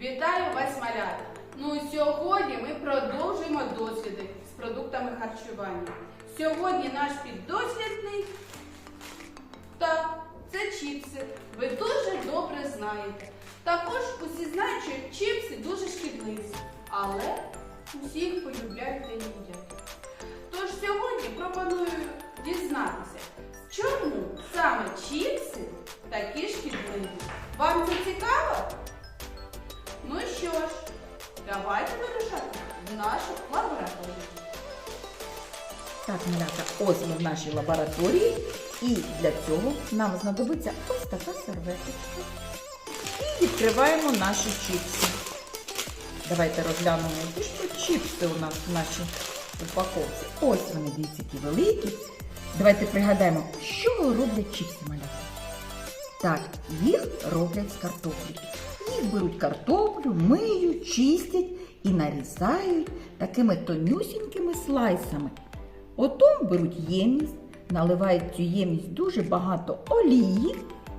Вітаю вас, малята! Ну сьогодні ми продовжуємо досліди з продуктами харчування. Сьогодні наш піддослідний так, це чіпси. Ви дуже добре знаєте. Також усі знають, що чіпси дуже шкідливі, але усіх полюбляють та їдять. Давайте вирушати в нашу лабораторію. Так, малята, ось ми в нашій лабораторії, і для цього нам знадобиться ось така серветочка. І відкриваємо наші чіпси. Давайте розглянемо, які чіпси у нас в нашій упаковці. Ось вони, дивіться, які великі. Давайте пригадаємо, чого роблять чіпси малята. Так, їх роблять з картоплі. Їх беруть картоплю, миють, чистять і нарізають такими тонюсінькими слайсами. Отом беруть ємність, наливають цю ємність дуже багато олії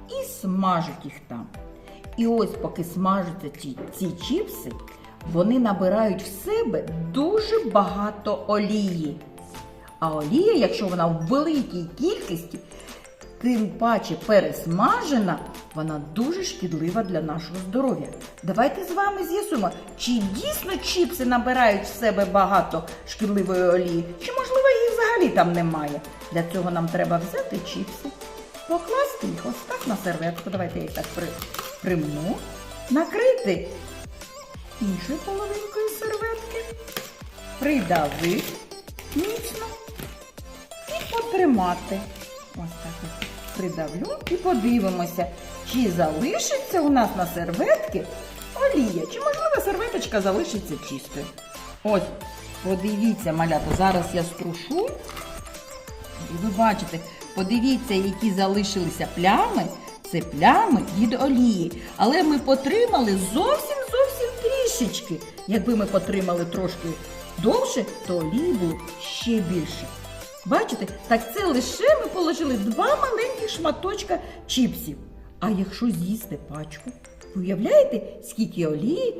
і смажуть їх там. І ось поки смажаться ці, ці чіпси, вони набирають в себе дуже багато олії. А олія, якщо вона в великій кількості, тим паче пересмажена, вона дуже шкідлива для нашого здоров'я. Давайте з вами з'ясуємо, чи дійсно чіпси набирають в себе багато шкідливої олії, чи можливо їх взагалі там немає. Для цього нам треба взяти чіпси, покласти їх ось так на серветку. Давайте я їх так при, примну, накрити іншою половинкою серветки, придавити міцно і потримати. Ось так придавлю і подивимося, чи залишиться у нас на серветки олія, чи можливо серветочка залишиться чистою. Ось, подивіться, малята, зараз я струшу. І ви бачите, подивіться, які залишилися плями. Це плями від олії. Але ми потримали зовсім зовсім трішечки. Якби ми потримали трошки довше, то олії було ще більше. Бачите, так це лише ми положили два маленьких шматочка чіпсів. А якщо з'їсти пачку, уявляєте, скільки олії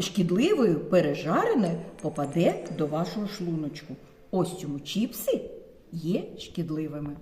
шкідливою пережареною попаде до вашого шлуночку? Ось цьому чіпси є шкідливими.